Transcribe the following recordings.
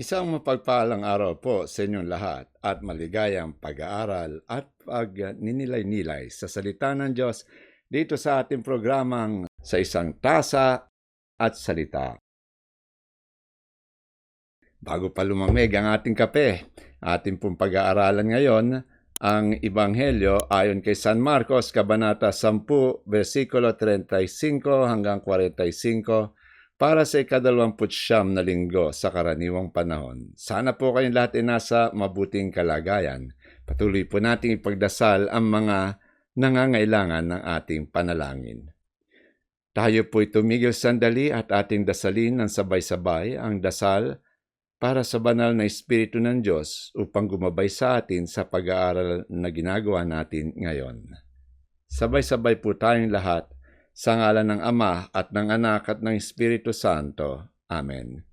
Isang mapagpalang araw po sa inyong lahat at maligayang pag-aaral at pag-ninilay-nilay sa salita ng Diyos dito sa ating programang sa isang tasa at salita. Bago pa lumamig ang ating kape, ating pong pag-aaralan ngayon ang Ibanghelyo ayon kay San Marcos, Kabanata 10, versikulo 35 hanggang 45 para sa ikadalawamput siyam na linggo sa karaniwang panahon. Sana po kayong lahat ay nasa mabuting kalagayan. Patuloy po nating ipagdasal ang mga nangangailangan ng ating panalangin. Tayo po'y tumigil sandali at ating dasalin ng sabay-sabay ang dasal para sa banal na Espiritu ng Diyos upang gumabay sa atin sa pag-aaral na ginagawa natin ngayon. Sabay-sabay po tayong lahat sa ngalan ng Ama at ng Anak at ng Espiritu Santo. Amen.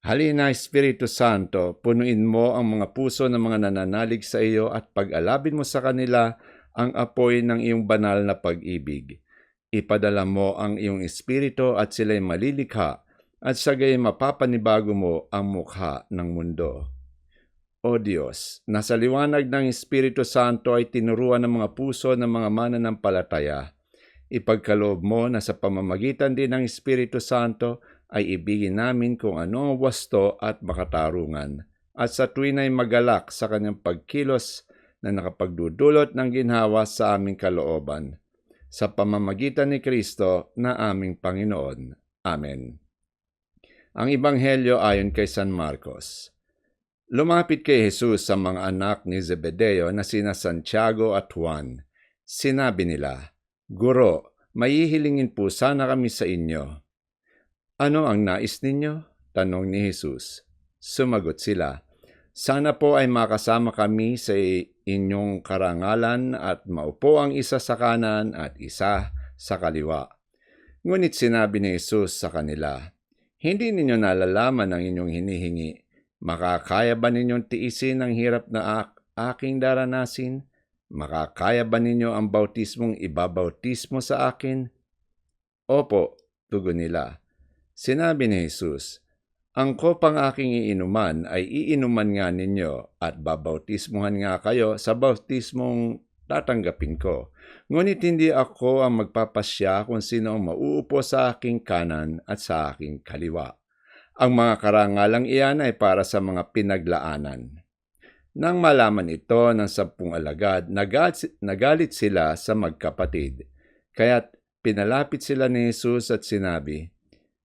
Halina, Espiritu Santo, punuin mo ang mga puso ng mga nananalig sa iyo at pag-alabin mo sa kanila ang apoy ng iyong banal na pag-ibig. Ipadala mo ang iyong Espiritu at sila'y malilikha at sa gayon mapapanibago mo ang mukha ng mundo. O Diyos, nasa liwanag ng Espiritu Santo ay tinuruan ng mga puso ng mga mananampalataya Ipagkaloob mo na sa pamamagitan din ng Espiritu Santo ay ibigin namin kung ano ang wasto at makatarungan at sa tuwin ay magalak sa kanyang pagkilos na nakapagdudulot ng ginhawa sa aming kalooban. Sa pamamagitan ni Kristo na aming Panginoon. Amen. Ang Ibanghelyo ayon kay San Marcos. Lumapit kay Jesus sa mga anak ni Zebedeo na sina Santiago at Juan. Sinabi nila, Guro, mayihilingin po sana kami sa inyo. Ano ang nais ninyo? Tanong ni Jesus. Sumagot sila, Sana po ay makasama kami sa inyong karangalan at maupo ang isa sa kanan at isa sa kaliwa. Ngunit sinabi ni Jesus sa kanila, Hindi ninyo nalalaman ang inyong hinihingi. Makakaya ba ninyong tiisin ang hirap na ak- aking daranasin? Makakaya ba ninyo ang bautismong ibabautismo sa akin? Opo, tugon nila. Sinabi ni Jesus, Ang kopang aking iinuman ay iinuman nga ninyo at babautismuhan nga kayo sa bautismong tatanggapin ko. Ngunit hindi ako ang magpapasya kung sino ang mauupo sa aking kanan at sa aking kaliwa. Ang mga karangalang iyan ay para sa mga pinaglaanan. Nang malaman ito ng sampung alagad, nagalit sila sa magkapatid. Kaya't pinalapit sila ni Jesus at sinabi,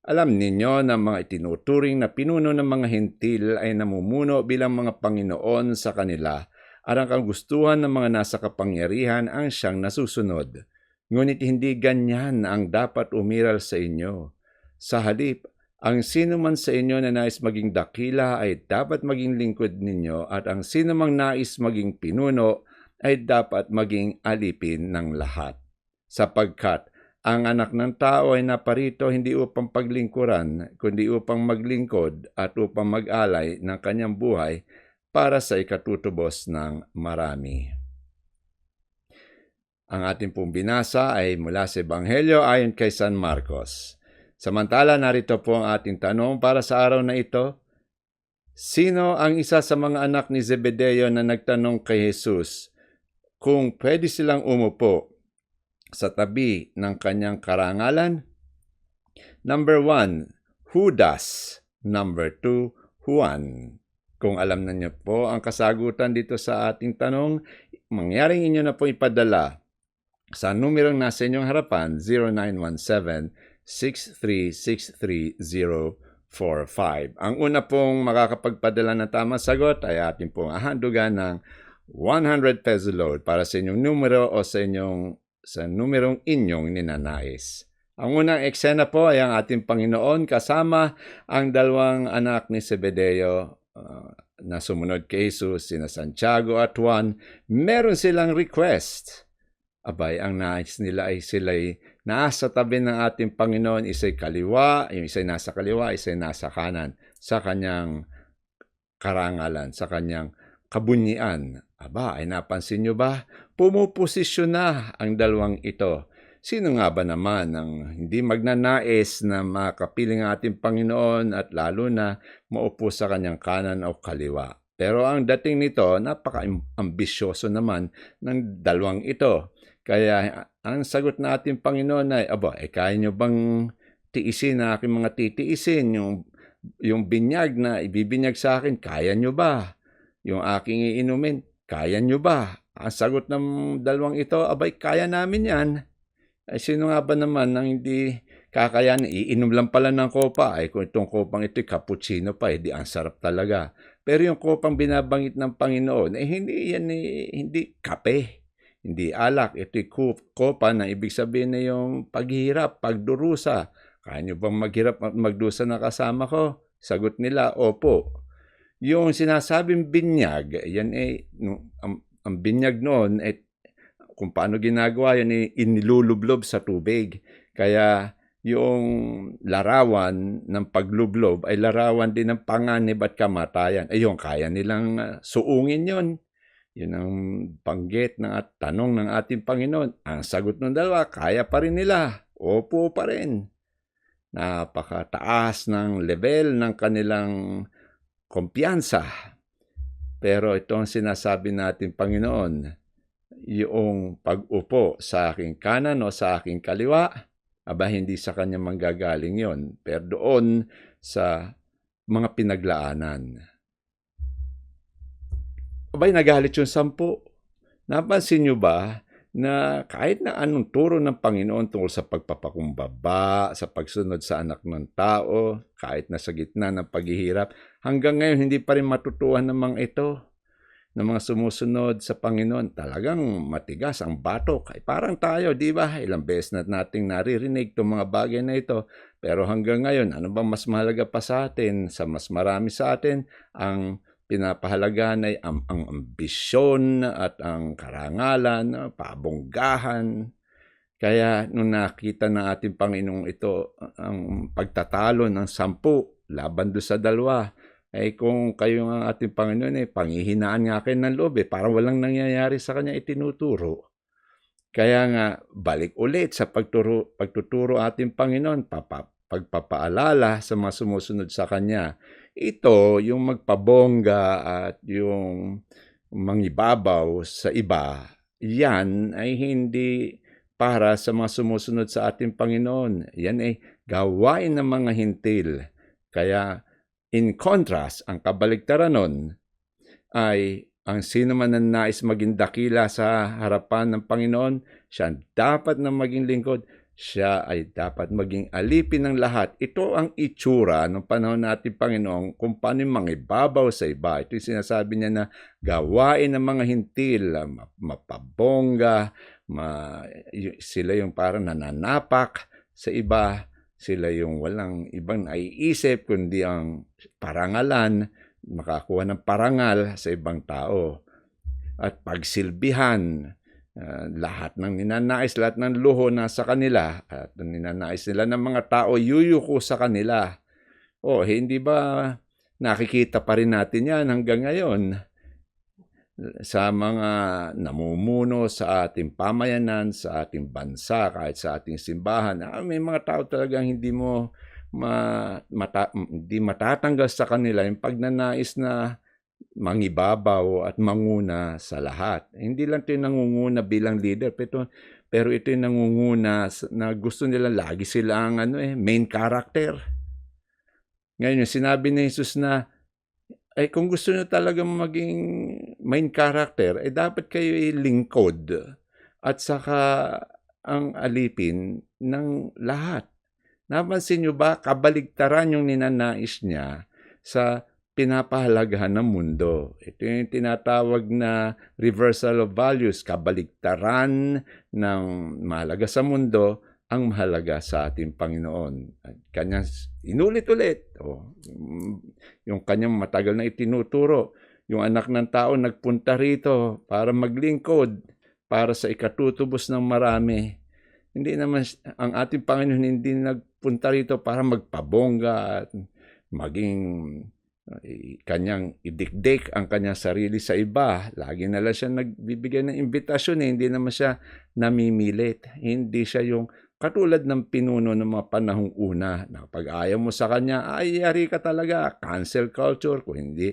Alam ninyo na mga itinuturing na pinuno ng mga hentil ay namumuno bilang mga Panginoon sa kanila at ang kagustuhan ng mga nasa kapangyarihan ang siyang nasusunod. Ngunit hindi ganyan ang dapat umiral sa inyo. Sa halip, ang sino man sa inyo na nais maging dakila ay dapat maging lingkod ninyo at ang sino mang nais maging pinuno ay dapat maging alipin ng lahat. Sapagkat ang anak ng tao ay naparito hindi upang paglingkuran, kundi upang maglingkod at upang mag-alay ng kanyang buhay para sa ikatutubos ng marami. Ang ating pong binasa ay mula sa Ebanghelyo ayon kay San Marcos. Samantala, narito po ang ating tanong para sa araw na ito. Sino ang isa sa mga anak ni Zebedeo na nagtanong kay Jesus kung pwede silang umupo sa tabi ng kanyang karangalan? Number one, Judas. Number two, Juan. Kung alam na niyo po ang kasagutan dito sa ating tanong, mangyaring inyo na po ipadala sa numerong nasa inyong harapan 0917 6363045. Ang una pong makakapagpadala ng tamang sagot ay ating pong ahandugan ng 100 peso load para sa inyong numero o sa inyong sa numerong inyong ninanais. Ang unang eksena po ay ang ating Panginoon kasama ang dalawang anak ni Zebedeo uh, na sumunod kay Jesus, sina Santiago at Juan. Meron silang request. Abay, ang nais nila ay sila'y nasa tabi ng ating Panginoon, isa'y kaliwa, yung isa'y nasa kaliwa, isa'y nasa kanan, sa kanyang karangalan, sa kanyang kabunyian. Aba, ay napansin nyo ba? Pumuposisyon na ang dalawang ito. Sino nga ba naman ang hindi magnanais na makapiling ating Panginoon at lalo na maupo sa kanyang kanan o kaliwa? Pero ang dating nito, napaka-ambisyoso naman ng dalawang ito. Kaya ang sagot na ating Panginoon ay, aba, eh kaya nyo bang tiisin na aking mga titiisin? Yung, yung binyag na ibibinyag sa akin, kaya nyo ba? Yung aking iinumin, kaya nyo ba? Ang sagot ng dalawang ito, abay, kaya namin yan. Ay, sino nga ba naman nang hindi kakayanin? Iinom lang pala ng kopa. Ay, kung itong kopang ito, cappuccino pa, edi ang sarap talaga. Pero yung kopang binabangit ng Panginoon, eh, hindi yan, eh, hindi kape. Hindi alak. Ito'y kopa na ibig sabihin na yung paghihirap, pagdurusa. Kaya nyo bang maghirap at magdusa na kasama ko? Sagot nila, opo. Yung sinasabing binyag, yan eh, ang, ang binyag noon, eh, kung paano ginagawa yan, eh, inilulublob sa tubig. Kaya yung larawan ng paglublob ay larawan din ng panganib at kamatayan. Ayun, kaya nilang uh, suungin yon. Yun ang banggit ng at tanong ng ating Panginoon. Ang sagot ng dalawa, kaya pa rin nila. Opo pa rin. Napakataas ng level ng kanilang kumpiyansa. Pero ito ang sinasabi natin, Panginoon, yung pag-upo sa aking kanan o sa aking kaliwa, aba hindi sa kanya manggagaling yon pero doon sa mga pinaglaanan. Abay, nagalit yung sampu. Napansin nyo ba na kahit na anong turo ng Panginoon tungkol sa pagpapakumbaba, sa pagsunod sa anak ng tao, kahit na sa gitna ng paghihirap, hanggang ngayon hindi pa rin matutuhan ng mga ito ng mga sumusunod sa Panginoon. Talagang matigas ang batok. Ay parang tayo, di ba? Ilang beses na nating naririnig itong mga bagay na ito. Pero hanggang ngayon, ano bang mas mahalaga pa sa atin? Sa mas marami sa atin, ang pinapahalagahan ay ang, ang ambisyon at ang karangalan, pabonggahan. Kaya nung nakita ng ating Panginoong ito ang pagtatalo ng sampu laban do sa dalawa, ay kung kayo ang ating Panginoon eh, panghihinaan nga kayo ng loob eh, parang walang nangyayari sa kanya itinuturo. Kaya nga, balik ulit sa pagturo, pagtuturo ating Panginoon, papa, pagpapaalala sa mga sumusunod sa Kanya ito, yung magpabongga at yung mangibabaw sa iba, yan ay hindi para sa mga sumusunod sa ating Panginoon. Yan ay gawain ng mga hintil. Kaya in contrast, ang kabaligtaran nun ay ang sino man na nais maging dakila sa harapan ng Panginoon, siya dapat na maging lingkod siya ay dapat maging alipin ng lahat. Ito ang itsura ng panahon natin, Panginoon, kung paano mangibabaw sa iba. Ito yung sinasabi niya na gawain ng mga hintil, mapabongga, ma, sila yung parang nananapak sa iba, sila yung walang ibang naiisip, kundi ang parangalan, makakuha ng parangal sa ibang tao. At pagsilbihan, Uh, lahat ng ninanais, lahat ng luho nasa kanila at ninanais nila ng mga tao yuyuko sa kanila. O, oh, hindi ba nakikita pa rin natin yan hanggang ngayon sa mga namumuno sa ating pamayanan, sa ating bansa, kahit sa ating simbahan. Ah, may mga tao talagang hindi mo ma, mata, hindi matatanggal sa kanila yung pagnanais na mangibabaw at manguna sa lahat. Hindi lang ito yung nangunguna bilang leader, pero, pero ito yung nangunguna na gusto nila lagi sila ang ano eh, main character. Ngayon, sinabi ni Jesus na, ay kung gusto nyo talaga maging main character, eh dapat kayo lingkod at saka ang alipin ng lahat. Napansin nyo ba, kabaligtaran yung ninanais niya sa pinapahalagahan ng mundo. Ito yung tinatawag na reversal of values, kabaligtaran ng mahalaga sa mundo ang mahalaga sa ating Panginoon. At kanyang inulit-ulit. Oh, yung kanyang matagal na itinuturo. Yung anak ng tao nagpunta rito para maglingkod, para sa ikatutubos ng marami. Hindi naman ang ating Panginoon hindi nagpunta rito para magpabongga at maging kanyang idikdik ang kanyang sarili sa iba. Lagi na lang siya nagbibigay ng imbitasyon, eh. hindi naman siya namimilit. Hindi siya yung katulad ng pinuno ng mga panahong una na pag ayaw mo sa kanya, ay yari ka talaga, cancel culture, kung hindi,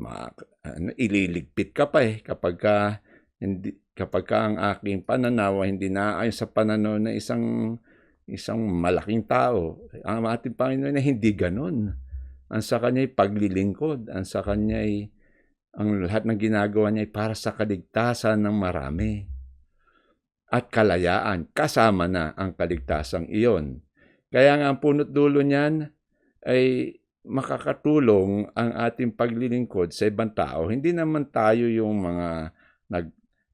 ma, ano, ililigpit ka pa eh kapag ka, hindi, kapag ka ang aking pananaw hindi naayon sa pananaw na isang isang malaking tao. Ang ating Panginoon ay hindi ganon. Ang sa kanya paglilingkod. Ang sa kanya ang lahat ng ginagawa niya ay para sa kaligtasan ng marami. At kalayaan, kasama na ang kaligtasang iyon. Kaya nga ang punot dulo niyan ay makakatulong ang ating paglilingkod sa ibang tao. Hindi naman tayo yung mga nag,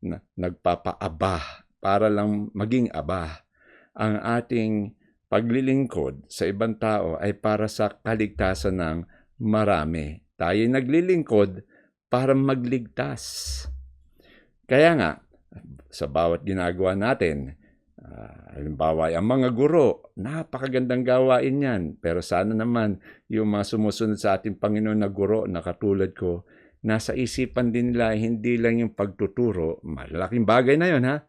na, nagpapaaba para lang maging aba ang ating paglilingkod sa ibang tao ay para sa kaligtasan ng marami. Tayo naglilingkod para magligtas. Kaya nga, sa bawat ginagawa natin, uh, halimbawa, ang mga guro, napakagandang gawain yan. Pero sana naman, yung mga sumusunod sa ating Panginoon na guro na katulad ko, nasa isipan din nila, hindi lang yung pagtuturo, malaking bagay na yun ha,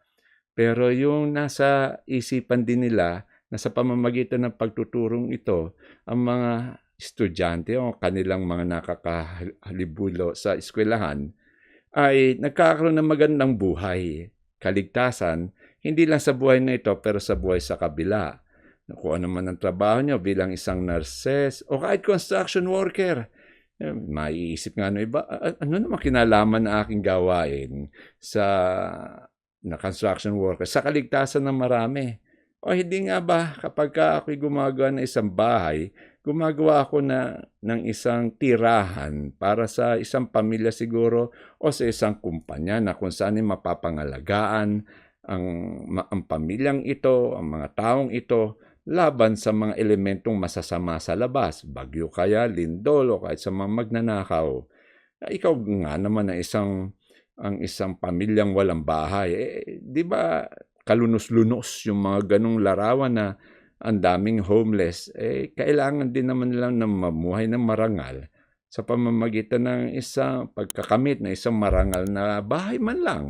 pero yung nasa isipan din nila na sa pamamagitan ng pagtuturong ito, ang mga estudyante o kanilang mga nakakahalibulo sa eskwelahan ay nagkakaroon ng magandang buhay, kaligtasan, hindi lang sa buhay na ito pero sa buhay sa kabila. Kung ano man ang trabaho nyo bilang isang nurses o kahit construction worker, eh, maiisip nga no iba, ano naman kinalaman na aking gawain sa na construction worker sa kaligtasan ng marami. O hindi nga ba kapag ka ako'y gumagawa ng isang bahay, gumagawa ako na ng isang tirahan para sa isang pamilya siguro o sa isang kumpanya na kung saan mapapangalagaan ang, ang pamilyang ito, ang mga taong ito, laban sa mga elementong masasama sa labas, bagyo kaya, lindol o kahit sa mga magnanakaw. Ikaw nga naman na isang ang isang pamilyang walang bahay. Eh, di ba kalunos-lunos yung mga ganong larawan na ang daming homeless, eh, kailangan din naman nila na mamuhay ng marangal sa pamamagitan ng isang pagkakamit na isang marangal na bahay man lang.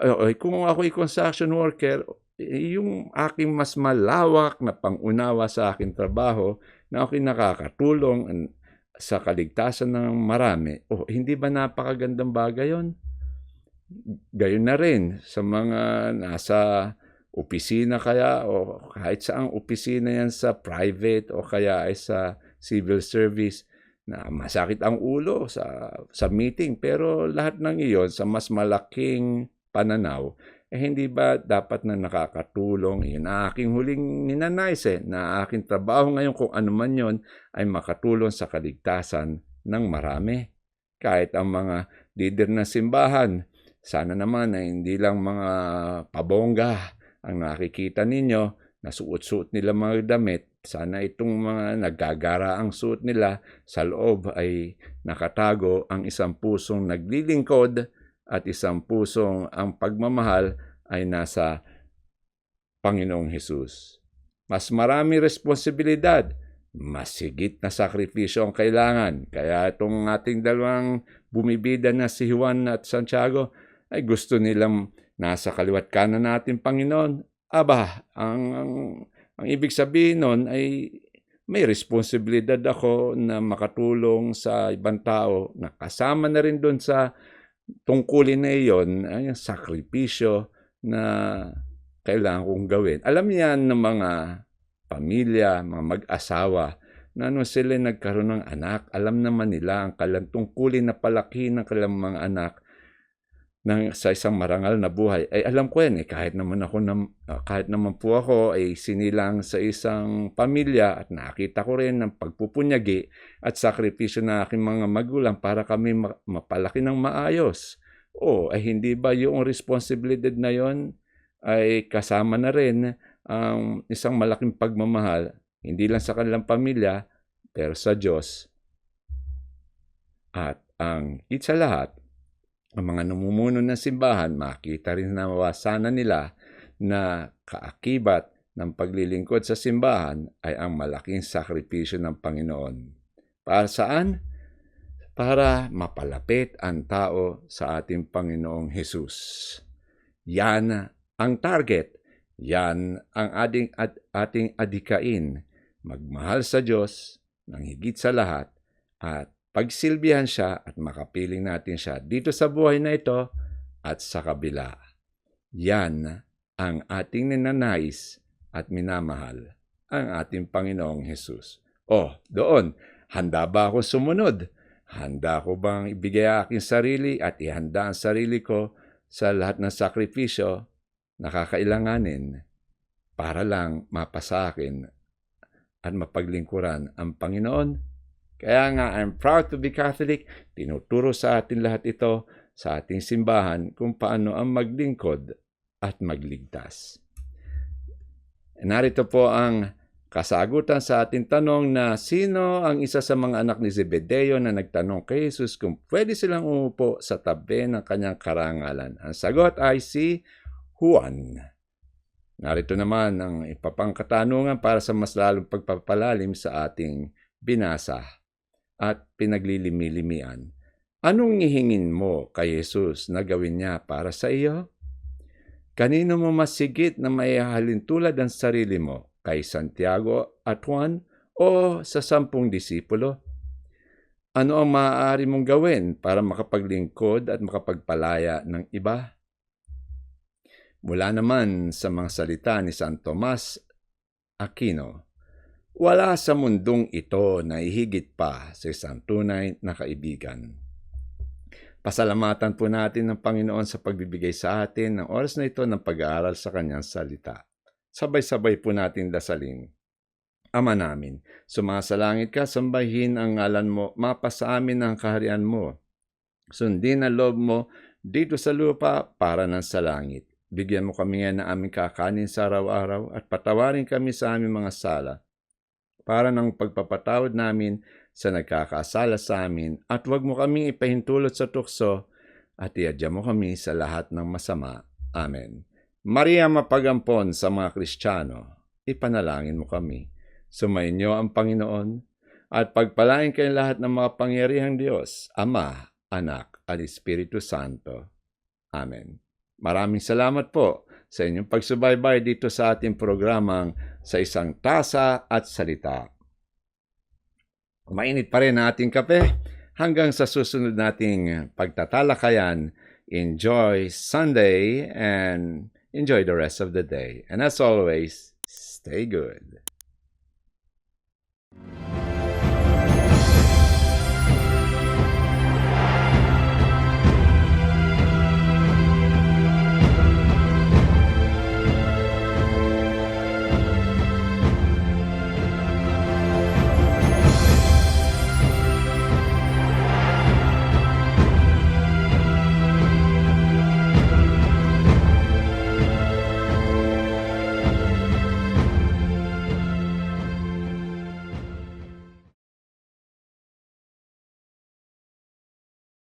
Uh, kung ako ay construction worker, yung aking mas malawak na pangunawa sa aking trabaho na ako'y nakakatulong sa kaligtasan ng marami, oh, hindi ba napakagandang bagay yon? Gayon na rin sa mga nasa opisina kaya o kahit saang opisina yan sa private o kaya ay sa civil service na masakit ang ulo sa, sa meeting pero lahat ng iyon sa mas malaking pananaw eh hindi ba dapat na nakakatulong? Yun ang aking huling ninanais eh, na aking trabaho ngayon kung ano man yon ay makatulong sa kaligtasan ng marami. Kahit ang mga leader ng simbahan, sana naman na hindi lang mga pabongga ang nakikita ninyo, na suot-suot nila mga damit, sana itong mga naggagara ang suot nila sa loob ay nakatago ang isang pusong naglilingkod at isang pusong ang pagmamahal ay nasa Panginoong Hesus. Mas marami responsibilidad, mas higit na sakripisyo ang kailangan. Kaya itong ating dalawang bumibida na si Juan at Santiago ay gusto nilang nasa kaliwat kanan natin Panginoon. Aba, ang, ang, ang ibig sabihin nun ay may responsibilidad ako na makatulong sa ibang tao na kasama na rin doon sa tungkulin na iyon ay sakripisyo na kailangan kong gawin. Alam niyan ng mga pamilya, mga mag-asawa, na nung sila nagkaroon ng anak, alam naman nila ang kalang tungkulin na palaki ng kanilang mga anak ng sa isang marangal na buhay ay alam ko yan eh kahit naman ako na, kahit naman po ako ay sinilang sa isang pamilya at nakita ko rin ng pagpupunyagi at sakripisyo ng aking mga magulang para kami mapalaki ng maayos. O ay hindi ba yung responsibilidad na yon ay kasama na rin ang um, isang malaking pagmamahal hindi lang sa kanilang pamilya pero sa Diyos at ang hit sa lahat ang mga namumuno ng simbahan, makita rin na sana nila na kaakibat ng paglilingkod sa simbahan ay ang malaking sakripisyo ng Panginoon. Para saan? Para mapalapit ang tao sa ating Panginoong Hesus. Yan ang target. Yan ang ating, at, ating adikain. Magmahal sa Diyos ng higit sa lahat at pagsilbihan siya at makapiling natin siya dito sa buhay na ito at sa kabila. Yan ang ating ninanais at minamahal ang ating Panginoong Hesus. Oh, doon, handa ba ako sumunod? Handa ko bang ibigay aking sarili at ihanda ang sarili ko sa lahat ng sakripisyo na kakailanganin para lang mapasa akin at mapaglingkuran ang Panginoon? Kaya nga, I'm proud to be Catholic. Tinuturo sa atin lahat ito sa ating simbahan kung paano ang maglingkod at magligtas. Narito po ang kasagutan sa ating tanong na sino ang isa sa mga anak ni Zebedeo na nagtanong kay Jesus kung pwede silang umupo sa tabi ng kanyang karangalan. Ang sagot ay si Juan. Narito naman ang ipapangkatanungan para sa mas lalong pagpapalalim sa ating binasa at pinaglilimilimian. Anong ihingin mo kay Jesus na gawin niya para sa iyo? Kanino mo mas sigit na maihalin tulad ang sarili mo? Kay Santiago at Juan o sa sampung disipulo? Ano ang maaari mong gawin para makapaglingkod at makapagpalaya ng iba? Mula naman sa mga salita ni San Tomas Aquino, wala sa mundong ito na ihigit pa sa isang tunay na kaibigan. Pasalamatan po natin ng Panginoon sa pagbibigay sa atin ng oras na ito ng pag-aaral sa kanyang salita. Sabay-sabay po natin dasalin. Ama namin, sumasalangit ka, sambahin ang ngalan mo, mapa ang kaharian mo. Sundin ang loob mo dito sa lupa para ng sa langit. Bigyan mo kami ngayon ng aming kakanin sa araw-araw at patawarin kami sa aming mga sala para ng pagpapatawad namin sa nagkakasala sa amin at huwag mo kaming ipahintulot sa tukso at iadya mo kami sa lahat ng masama. Amen. Maria mapagampon sa mga Kristiyano, ipanalangin mo kami. Sumainyo ang Panginoon at pagpalain kayo lahat ng mga pangyarihang Diyos, Ama, Anak, at Espiritu Santo. Amen. Maraming salamat po sa inyong pagsubaybay dito sa ating programang sa isang tasa at salita. Mainit pa rin ang ating kape hanggang sa susunod nating pagtatalakayan. Enjoy Sunday and enjoy the rest of the day. And as always, stay good.